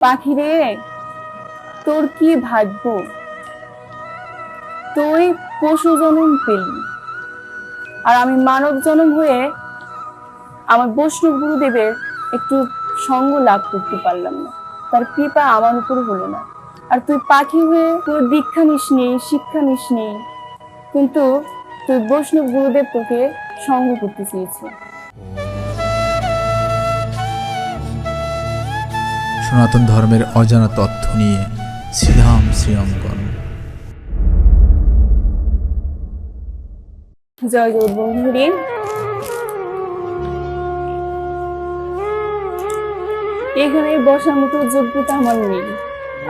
পাখি রে, তোর কি ভাগ্য? তুই পশু জন্ম পেলি। আর আমি মানব জন্ম হয়ে আমার বৈষ্ণব গুরুদেবের একটু সঙ্গ লাভ করতে পারলাম না। তার কৃপা আমার উপর হলো না। আর তুই পাখি হয়ে তোর দীক্ষা নিস নেই শিক্ষা নিস নেই কিন্তু তুই বৈষ্ণব গুরুদেব তোকে সঙ্গ করতে চেয়েছে সনাতন ধর্মের অজানা তথ্য নিয়ে শ্রীধাম শ্রীঅঙ্কন এখানে বসার মতো যোগ্যতা আমার নেই।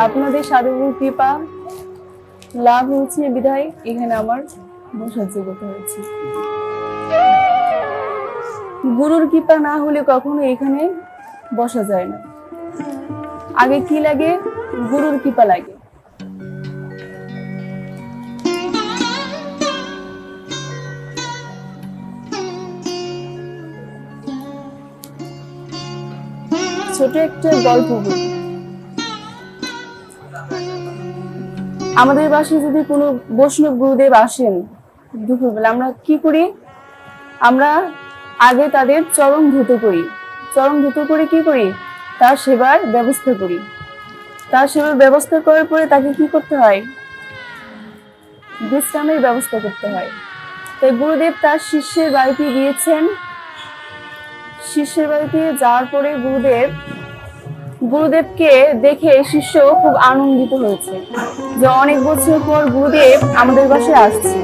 আপনাদের সাধুগুরু কৃপা লাভ হয়েছে, বিধায় এখানে আমার বসার যোগ্যতা হয়েছে। গুরুর কৃপা না হলে কখনো এখানে বসা যায় না। আগে কি লাগে? গুরুর কৃপা লাগে। ছোট একটা গল্প আমাদের বাসায় যদি কোনো বৈষ্ণব গুরুদেব আসেন দুপুরবেলা, আমরা কি করি? আমরা আগে তাদের চরম ধুতো করি। চরম ধুতো করে কি করি? তার সেবার ব্যবস্থা করি। তার সেবার ব্যবস্থা করার পরে তাকে কি করতে হয়? বিশ্রামের ব্যবস্থা করতে হয়। তাই গুরুদেব তার শিষ্যের বাড়িতে গিয়েছেন। শিষ্যের বাড়িতে যাওয়ার পরে গুরুদেব, গুরুদেবকে দেখে শিষ্য খুব আনন্দিত হয়েছে যে অনেক বছর পর গুরুদেব আমাদের বাসায় আসছে।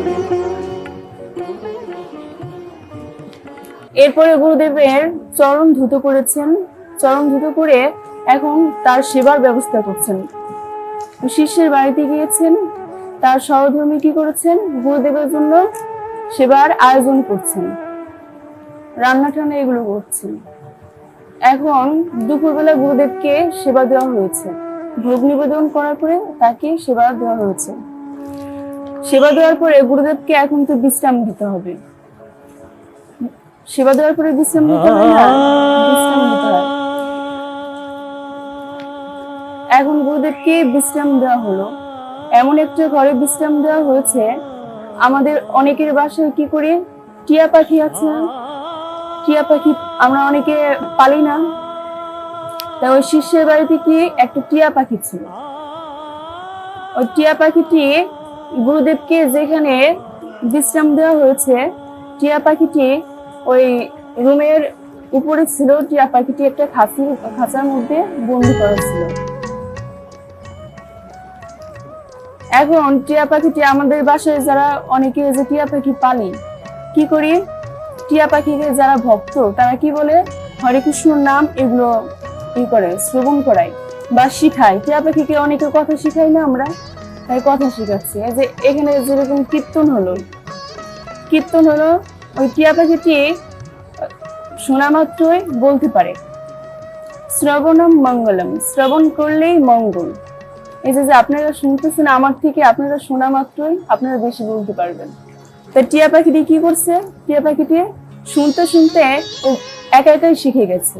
এরপরে গুরুদেবের চরণ ধুত করেছেন। চরণ ধুত করে এখন তার সেবার ব্যবস্থা করছেন। শিষ্যের বাড়িতে গিয়েছেন, তার সহধর্মী কি করেছেন, গুরুদেবের জন্য সেবার আয়োজন করছেন। রান্না টান্না এগুলো করছেন। এখন দুপুরবেলা গুরুদেবকে সেবা দেওয়া হয়েছে। ভোগ নিবেদন করার পরে তাকে সেবা দেওয়া হয়েছে। সেবা দেওয়ার পরে গুরুদেবকে এখন তো বিশ্রাম দিতে হবে। সেবা দেওয়ার পরে বিশ্রাম দিতে হয় না? বিশ্রাম দিতে হয়। এখন গুরুদেবকে বিশ্রাম দেওয়া হলো। এমন একটা ঘরে বিশ্রাম দেওয়া হয়েছে। আমাদের অনেকের বাসায় কি করি? টিয়া পাখি আছে টিয়া পাখি আমরা অনেকে পালি না। তা ওই শিষ্যের বাড়িতে কি একটা টিয়া পাখি ছিল? ওই টিয়া পাখিটি গুরুদেবকে যেখানে বিশ্রাম দেওয়া হয়েছে, টিয়া পাখিটি ওই রুমের উপরে ছিল। টিয়া পাখিটি একটা খাঁচি, খাঁচার মধ্যে বন্দি করা ছিল। এখন টিয়া পাখিটি আমাদের বাসায় যারা অনেকে যে টিয়া পাখি পালি, কি করি? টিয়া পাখিকে যারা ভক্ত, তারা কি বলে? হরে কৃষ্ণর নাম এগুলো ই করে, শ্রবণ করায় বা শিখায়। টিয়া পাখিকে অনেকে কথা শিখাই না আমরা, তাই কথা শিখাচ্ছি। যে এখানে যেরকম কীর্তন হলো কীর্তন হলো, ওই টিয়া পাখিটি শোনা মাত্রই বলতে পারে, শ্রবণম মঙ্গলম, শ্রবণ করলেই মঙ্গল। এই যে আপনারা শুনতেছেন আমার থেকে, আপনারা শোনা মাত্রই আপনারা বেশি বলতে পারবেন। তা টিয়া পাখিটি কি করছে? টিয়া পাখিটি শুনতে শুনতে ও একা একাই শিখে গেছে।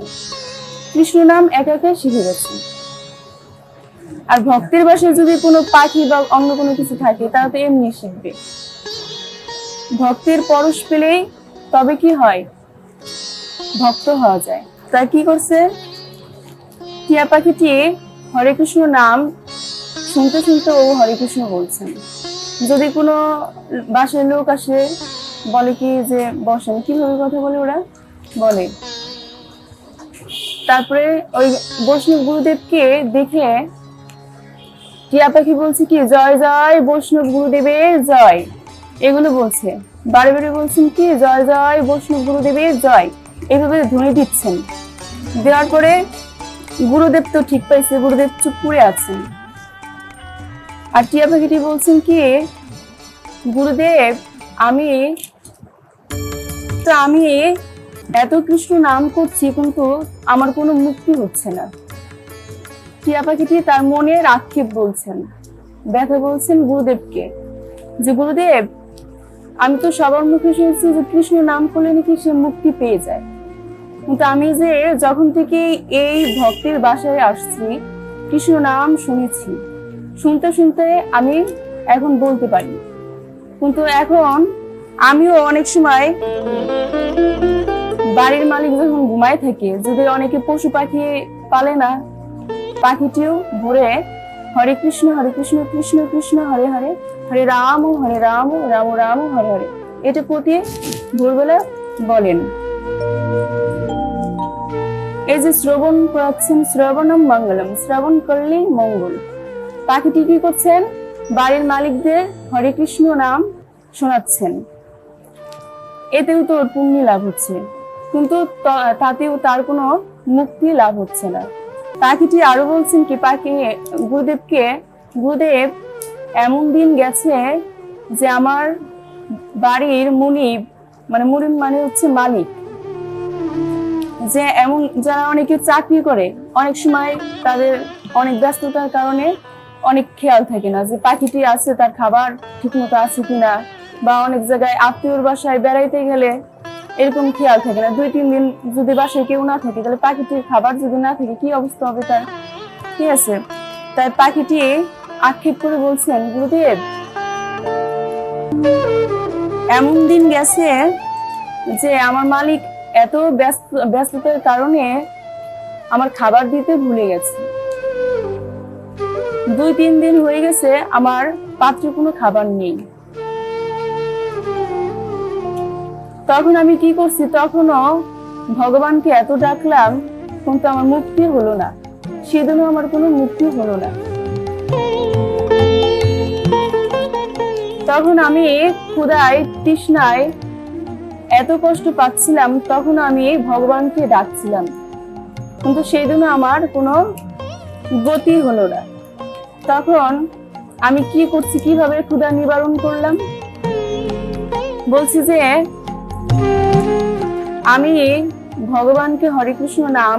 কৃষ্ণ নাম একা একাই শিখে গেছে। আর ভক্তের বাসায় যদি কোনো পাখি বা অন্য কোনো কিছু থাকে, তারা তো এমনি শিখবে। ভক্তের পরশ পেলেই তবে কি হয়? ভক্ত হওয়া যায়। তা কি করছে? টিয়া পাখিটি হরে কৃষ্ণ নাম শুনতে শুনতে ও হরে কৃষ্ণ বলছেন। যদি কোনো বাসায় লোক আসে, বলে কি যে, বসেন। কীভাবে কথা বলে ওরা? বলে। তারপরে ওই বৈষ্ণব গুরুদেবকে দেখে টিয়া পাখি বলছে কি, জয় জয়, বৈষ্ণব গুরুদেবের জয়। এগুলো বলছে। বারে বারে বলছেন কি, জয় জয়, বৈষ্ণব গুরুদেবের জয়। এইভাবে ধ্বনি দিচ্ছেন। দেওয়ার পরে গুরুদেব তো ঠিক পাইছে, গুরুদেব চুপ করে আছেন। আর টিয়া পাখিটি বলছেন কি, গুরুদেব, আমি তো আমি এত কৃষ্ণ নাম করছি, কিন্তু আমার কোনো মুক্তি হচ্ছে না। টিয়া পাখিটি তার মনের আক্ষেপ বলছেন। ব্যথা বলছেন গুরুদেবকে যে, গুরুদেব, আমি তো সবার মুখে শুনছি যে কৃষ্ণ নাম করলে নাকি সে মুক্তি পেয়ে যায়। কিন্তু আমি যে যখন থেকে এই ভক্তের বাসায় আসছি, কৃষ্ণ নাম শুনেছি। শুনতে শুনতে আমি এখন বলতে পারি। কিন্তু এখন আমিও অনেক সময় বাড়ির মালিক যখন ঘুমায় থাকে, যদি অনেকে পশু পাখি পালে না, পাখিটিও ভোরে হরে কৃষ্ণ হরে কৃষ্ণ কৃষ্ণ কৃষ্ণ, হরে হরে হরে রাম হরে রাম রাম রাম, হরে হরে এটা প্রতি ভোরবেলা বলেন। এই যে শ্রবণ করাচ্ছেন, শ্রবণম মঙ্গলম, শ্রবণ করলেই মঙ্গল। পাখিটি কি করছেন? বাড়ির মালিকদের হরে কৃষ্ণ নাম শোনাচ্ছেন। এতেও তো ওর লাভ হচ্ছে। কিন্তু তাতেও তার কোনো মুক্তি লাভ হচ্ছে না। পাখিটি আরও বলছেন কি, পাখি, গুরুদেবকে, গুরুদেব এমন দিন গেছে যে আমার বাড়ির মুনিব মানে মুনিব মানে হচ্ছে মালিক। যে এমন, যারা অনেকে চাকরি করে, অনেক সময় তাদের অনেক ব্যস্ততার কারণে অনেক খেয়াল থাকে না যে পাখিটি আছে, তার খাবার ঠিকমতো আছে কিনা, বা অনেক জায়গায় আত্মীয়র বাসায় বেড়াইতে গেলে এরকম খেয়াল থাকে না। দুই, তিন দিন যদি বাসায় কেউ না থাকে, তাহলে পাখিটির খাবার যদি না থাকে, কি অবস্থা হবে তার? ঠিক আছে? তাই পাখিটি আক্ষেপ করে বলছেন, গুরুদেব, এমন দিন গেছে যে আমার মালিক এত ব্যস্ত, ব্যস্ততার কারণে আমার খাবার দিতে ভুলে গেছে। দুই, তিন দিন হয়ে গেছে, আমার পাত্রে কোনো খাবার নেই। তখন আমি কি করছি, তখনও ভগবানকে এত ডাকলাম, কিন্তু আমার মুক্তি হলো না। সেদিনও আমার কোনো মুক্তি হলো না। তখন আমি ক্ষুদায় তৃষ্ণায় এত কষ্ট পাচ্ছিলাম তখন আমি ভগবানকে ডাকছিলাম। কিন্তু সেই দিনও আমার কোনো গতি হলো না। তখন আমি কি করছি, কীভাবে ক্ষুধা নিবারণ করলাম? বলছি যে, আমি ভগবানকে হরে কৃষ্ণ নাম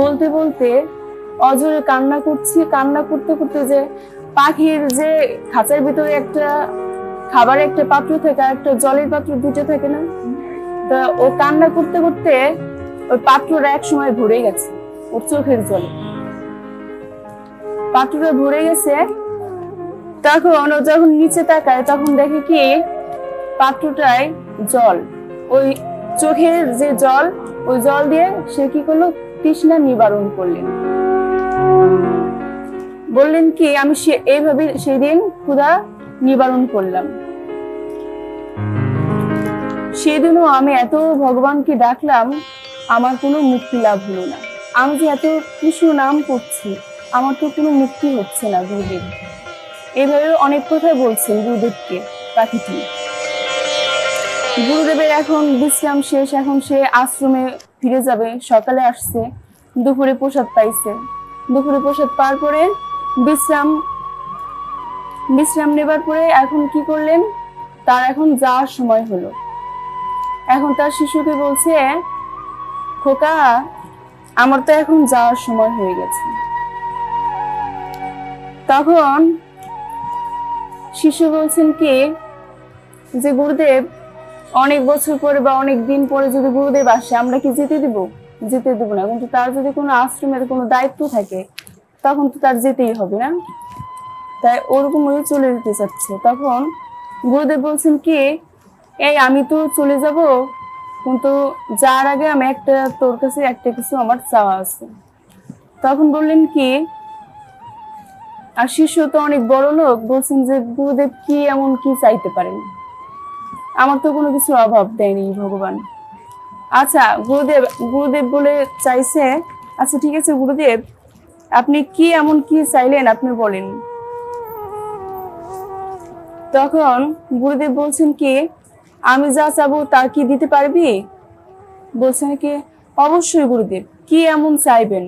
বলতে বলতে অজরে কান্না করছি, কান্না করতে করতে যে পাখির যে খাঁচার ভিতরে একটা খাবার একটা পাত্র থাকে একটা জলের পাত্র দুটো থাকে না, তা ও কান্না করতে করতে ওই পাত্রটা এক সময় ভরে গেছে, ওর চোখের জলে। পাত্রটা ভরে গেছে, তখন যখন নিচে তাকায়, তখন দেখে কি, পাত্রটায় জল। ওই চোখের যে জল, ওই জল দিয়ে সে কি করল? তৃষ্ণা নিবারণ করলেন। বললেন কি, আমি সে এইভাবে সেদিন ক্ষুধা নিবারণ করলাম। সেদিনও আমি এত ভগবানকে ডাকলাম, আমার কোনো মুক্তি লাভ হলো না। আমি যে এত কিছু নাম করছি আমার তো কোনো মুক্তি হচ্ছে না গুরুদেব। এইভাবে অনেক কথাই বলছেন গুরুদেবকে পাখিটি গুরুদেবের এখন বিশ্রাম শেষ, এখন সে আশ্রমে ফিরে যাবে, সকালে আসছে, দুপুরে প্রসাদ পাইছে। দুপুরে প্রসাদ পাওয়ার পরে বিশ্রাম বিশ্রাম নেবার পরে এখন কি করলেন? তার এখন যাওয়ার সময় হলো। এখন তার শিশুকে বলছে, খোকা, আমার তো এখন যাওয়ার সময় হয়ে গেছে। তখন শিশু বলছেন কি যে, গুরুদেব, অনেক বছর পরে বা অনেক দিন পরে যদি গুরুদেব আসে, আমরা কি যেতে দিব? যেতে দেবো না, কিন্তু তার যদি কোনো আশ্রমের কোনো দায়িত্ব থাকে, তখন তো তার যেতেই হবে না? তাই ওরকম হয়ে চলে যেতে চাচ্ছে। তখন গুরুদেব বলছেন কি, এই আমি তো চলে যাব, কিন্তু যার আগে আমি একটা, তোর কাছে একটা কিছু আমার চাওয়া আছে। তখন বললেন কি আর শিষ্য তো অনেক বড় লোক, বলছেন যে গুরুদেব কি এমন কি চাইতে পারেন? আমার তো কোনো কিছু অভাব দেয়নি ভগবান। আচ্ছা গুরুদেব গুরুদেব বলে চাইছে আচ্ছা ঠিক আছে গুরুদেব, আপনি কি এমন কি চাইলেন আপনি বলেন। তখন গুরুদেব বলছেন কি, আমি যা চাবো তা কি দিতে পারবি? বলছেন কি, অবশ্যই গুরুদেব, কি এমন চাইবেন?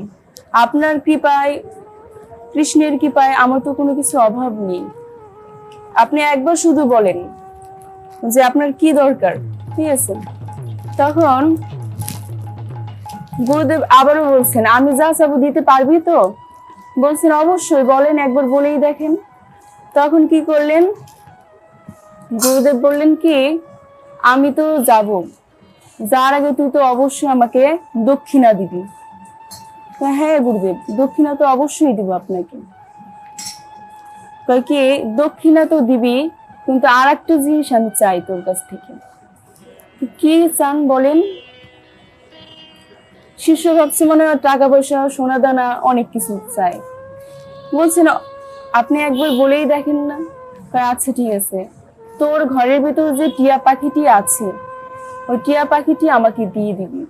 আপনার কৃপায় কৃষ্ণের কৃপায় আমার তো কোনো কিছু অভাব নেই। আপনি একবার শুধু বলেন যে আপনার কি দরকার, ঠিক আছে? তখন গুরুদেব আবারও বলছেন, আমি যা চাবো দিতে পারবি তো? বলছেন, অবশ্যই, বলেন, একবার বলেই দেখেন। তখন কি করলেন? গুরুদেব বললেন কি, আমি তো যাব। যার আগে তুই তো অবশ্যই আমাকে দক্ষিণা দিবি। হ্যাঁ গুরুদেব। দক্ষিণা তো অবশ্যই দিব আপনাকে। কয় কি দক্ষিণা তো দিবি কিন্তু আর একটা জিনিস আমি চাই তোর কাছ থেকে। কি চান বলেন? শিষ্য ভাবছে মনে হয় টাকা পয়সা সোনা দানা অনেক কিছু চাই বলছেন আপনি একবার বলেই দেখেন না? কয়, আচ্ছা ঠিক আছে। তোর ঘরের ভিতর যে টিয়া পাখিটি আছে ওই টিয়া পাখিটি আমাকে দিয়ে দিবি।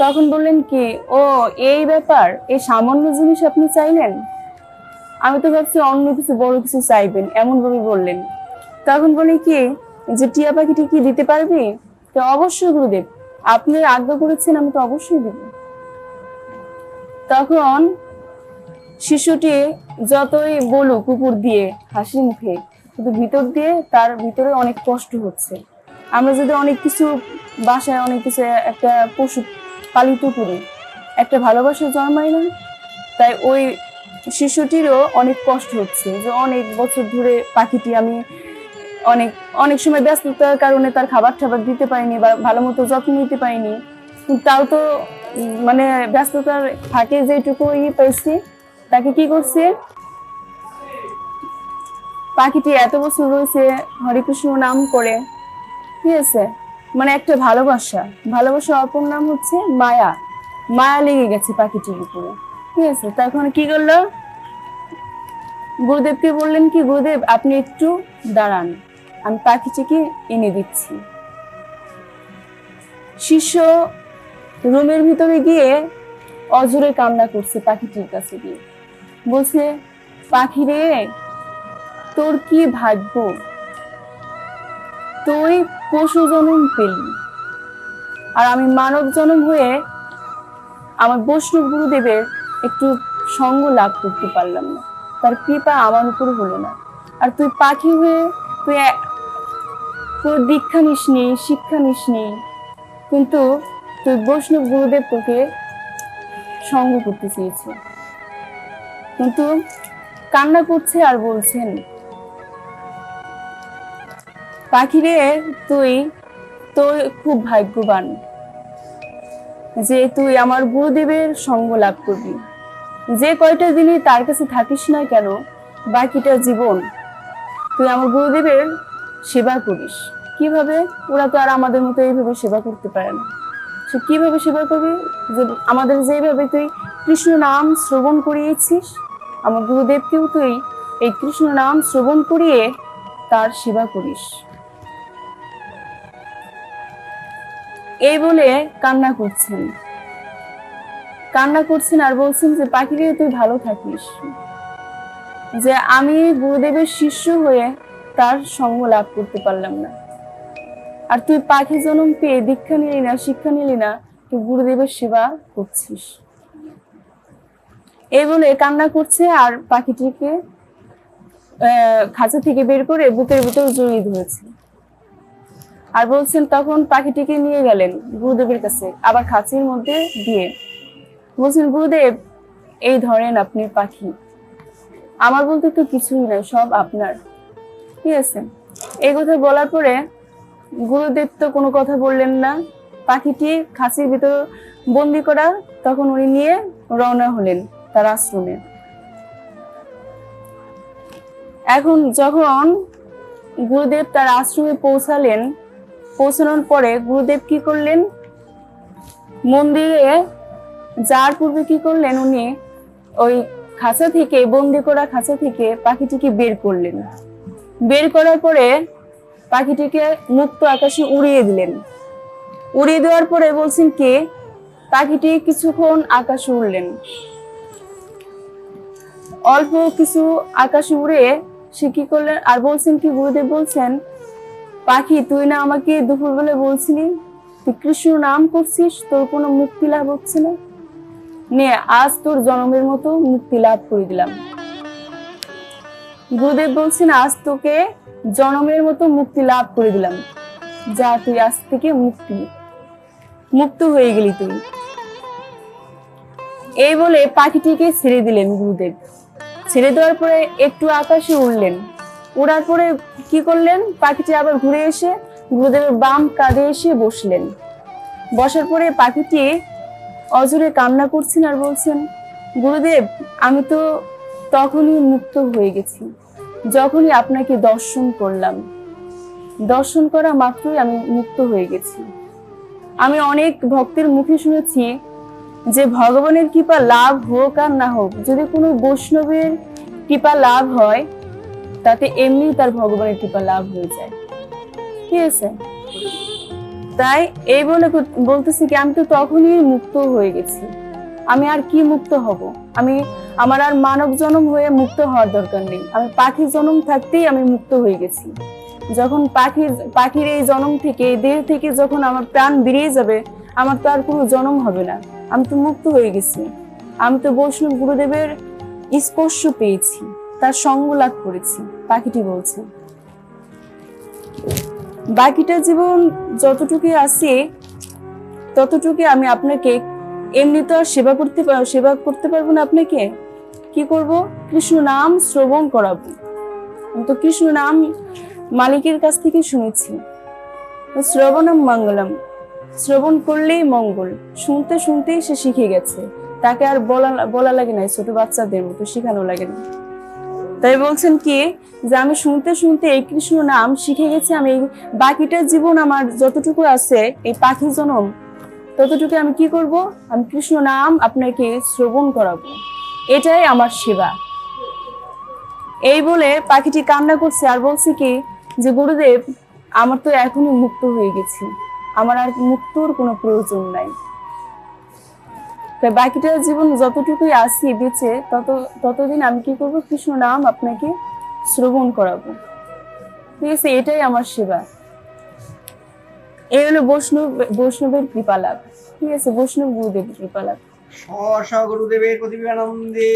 তখন বললেন কি, ও, এই ব্যাপার, এই সামান্য জিনিস আপনি চাইলেন? আমি তো ভাবছি অন্য কিছু, বড় কিছু চাইবেন। এমন ভাবে বললেন। তখন বলি কি, যে টিয়া পাখিটি কি দিতে পারবি? তো অবশ্যই গুরুদেব, আপনি আজ্ঞা করেছেন, আমি তো অবশ্যই দেব। তখন শিশুটি যতই বলুক কুকুর দিয়ে, হাসি মুখে, কিন্তু ভিতর দিয়ে তার ভিতরে অনেক কষ্ট হচ্ছে। আমরা যদি অনেক কিছু, বাসায় অনেক কিছু, একটা পশু পালিত করি। একটা ভালোবাসা জন্মায় না, তাই ওই শিশুটিরও অনেক কষ্ট হচ্ছে যে অনেক বছর ধরে পাখিটি আমি অনেক অনেক সময় ব্যস্ততার কারণে তার খাবার টাবার দিতে পারিনি বা ভালো মতো যত্ন নিতে পারিনি। তাও তো মানে ব্যস্ততার ফাঁকে যেটুকু ইয়ে পাইছি, তাকে কি করছে? পাখিটি এত বছর রয়েছে হরিকৃষ্ণ নাম করে ঠিক আছে মানে একটা ভালোবাসা। ভালোবাসা অপর নাম হচ্ছে মায়া। মায়া লেগে গেছে পাখিটির উপরে। ঠিক আছে তখন কি করল? গুরুদেবকে বললেন কি, গুরুদেব, আপনি একটু দাঁড়ান। আমি পাখিটিকে এনে দিচ্ছি। শিষ্য রুমের ভিতরে গিয়ে অজরে কান্না করছে পাখিটির কাছে গিয়ে। বলছে পাখি রে তোর কি ভাগ্য? তুই পশু জন্ম পেলি। আর আমি মানব জন্ম হয়ে আমার বৈষ্ণব গুরুদেবের একটু সঙ্গ লাভ করতে পারলাম না। তার কৃপা আমার উপর হলো না। আর তুই পাখি হয়ে তুই তোর দীক্ষা নিসনি শিক্ষা নিস নিসনি কিন্তু তুই বৈষ্ণব গুরুদেব তোকে সঙ্গ করতে চেয়েছে। কিন্তু কান্না করছে আর বলছেন পাখিরে তুই তুই খুব ভাগ্যবান যে তুই আমার গুরুদেবের সঙ্গ লাভ করবি। যে কয়টা দিনই তার কাছে থাকিস না কেন, বাকিটা জীবন তুই আমার গুরুদেবের সেবা করিস। কীভাবে? ওরা তো আর আমাদের মতো এইভাবে সেবা করতে পারে না। সে কীভাবে সেবা করবি? যে আমাদের যেভাবে তুই কৃষ্ণ নাম শ্রবণ করিয়েছিস, আমার গুরুদেবকেও তুই এই কৃষ্ণ নাম শ্রবণ করিয়ে তার সেবা করিস। এই বলে কান্না করছেন। কান্না করছেন আর বলছেন যে, পাখিরে, তুই ভালো থাকিস। যে আমি গুরুদেবের শিষ্য হয়ে তার সঙ্গ লাভ করতে পারলাম না। আর তুই পাখি জনম পেয়ে দীক্ষা নিলি না, শিক্ষা নিলি না, তুই গুরুদেবের সেবা করছিস। এই বলে কান্না করছে আর পাখিটিকে খাঁচা থেকে বের করে বুকের ভিতর জড়িয়ে ধরেছে। আর বলছেন তখন পাখিটিকে নিয়ে গেলেন গুরুদেবের কাছে, আবার খাঁচির মধ্যে দিয়ে। বলছেন, গুরুদেব, এই ধরেন আপনি পাখি। আমার বলতে তো কিছুই নাই, সব আপনার। ঠিক আছে? এই কথা বলার পরে গুরুদেব তো কোনো কথা বললেন না। পাখিটি খাঁচির ভিতর বন্দি করা, তখন উনি নিয়ে রওনা হলেন তার আশ্রমে। এখন যখন গুরুদেব তার আশ্রমে পৌঁছালেন পৌঁছানোর পরে গুরুদেব কি করলেন? মন্দিরে যার পূর্বে কি করলেন? উনি ওই খাঁচা থেকে, বন্দি করা খাঁচা থেকে পাখিটিকে বের করলেন। বের করার পরে পাখিটিকে মুক্ত আকাশে উড়িয়ে দিলেন। উড়িয়ে দেওয়ার পরে বলছেন কি? পাখিটি কিছুক্ষণ আকাশে উড়লেন। অল্প কিছু আকাশে উড়ে সে কি করলেন? আর বলছেন কি? গুরুদেব বলছেন পাখি, তুই না আমাকে দুপুরবেলা বলছিলি, তুই কৃষ্ণ নাম করছিস, তোর কোনো মুক্তি লাভ হচ্ছে না। নে, আজ তোর জন্মের মতো মুক্তি লাভ করে দিলাম। গুরুদেব বলছেন, আজ তোকে জন্মের মতো মুক্তি লাভ করে দিলাম। যা তুই আজ থেকে মুক্তি, মুক্ত হয়ে গেলি তুই। এই বলে পাখিটিকে ছেড়ে দিলেন গুরুদেব। ছেড়ে দেওয়ার পরে একটু আকাশে উড়লেন। উড়ার পরে কি করলেন? পাখিটি আবার ঘুরে এসে গুরুদেবের বাম কাঁধে এসে বসলেন। বসার পরে পাখিটি অজরে কান্না করছেন আর বলছেন, গুরুদেব, আমি তো তখনই মুক্ত হয়ে গেছি। যখনই আপনাকে দর্শন করলাম। দর্শন করা মাত্রই আমি মুক্ত হয়ে গেছি। আমি অনেক ভক্তের মুখে শুনেছি যে ভগবানের কৃপা লাভ হোক আর না হোক, যদি কোনো বৈষ্ণবের কৃপা লাভ হয় তাতে এমনি তার ভগবানের কৃপা লাভ হয়ে যায়। ঠিক আছে তাই এই বলে বলতেছি কি, আমি তো তখনই মুক্ত হয়ে গেছি। আমি আর কি মুক্ত হব? আমি, আমার আর মানব জন্ম হয়ে মুক্ত হওয়ার দরকার নেই। আমি পাখি জন্ম থাকতেই আমি মুক্ত হয়ে গেছি। যখন পাখির পাখির এই জন্ম থেকে, এই দেহ থেকে যখন আমার প্রাণ বেরিয়ে যাবে, আমার তো আর কোনো জন্ম হবে না। আমি তো মুক্ত হয়ে গেছি। আমি তো বৈষ্ণব গুরুদেবের স্পর্শ পেয়েছি। তার সঙ্গ লাভ করেছি, পাখিটি বলছে। বাকিটা জীবন যতটুকু আছে, ততটুকু আমি আপনাকে এমনি তো আর সেবা করতে সেবা করতে পারব না আপনাকে? কি করব? কৃষ্ণ নাম শ্রবণ করাবো। তো কৃষ্ণ নাম মালিকের কাছ থেকে শুনেছি। শ্রবণম মঙ্গলম। শ্রবণ করলেই মঙ্গল। শুনতে শুনতেই সে শিখে গেছে। তাকে আর বলা বলা লাগে না ছোট বাচ্চাদের মতো শেখানো লাগে না। তাই বলছেন কি যে আমি শুনতে শুনতে এই কৃষ্ণ নাম শিখে গেছি, আমি বাকিটা জীবন আমার যতটুকু আছে, এই পাখি জনম, ততটুকু আমি কি করব? আমি কৃষ্ণ নাম আপনাকে শ্রবণ করাবো। এটাই আমার সেবা। এই বলে পাখিটি কান্না করছে আর বলছে কি যে, গুরুদেব, আমার তো এখনই মুক্ত হয়ে গেছি। আমার আর মুক্তর কোনো প্রয়োজন নাই। তা বাকিটা জীবন যতটুকুই আসি বেঁচে তত ততদিন আমি কি করব? কৃষ্ণ নাম আপনাকে শ্রবণ করাবো। ঠিক আছে এটাই আমার সেবা। এই হলো বৈষ্ণব বৈষ্ণবের কৃপালাভ। ঠিক আছে বৈষ্ণব গুরুদেবের কৃপালাভ। স্ব গুরুদেবের প্রতিবিধানন্দে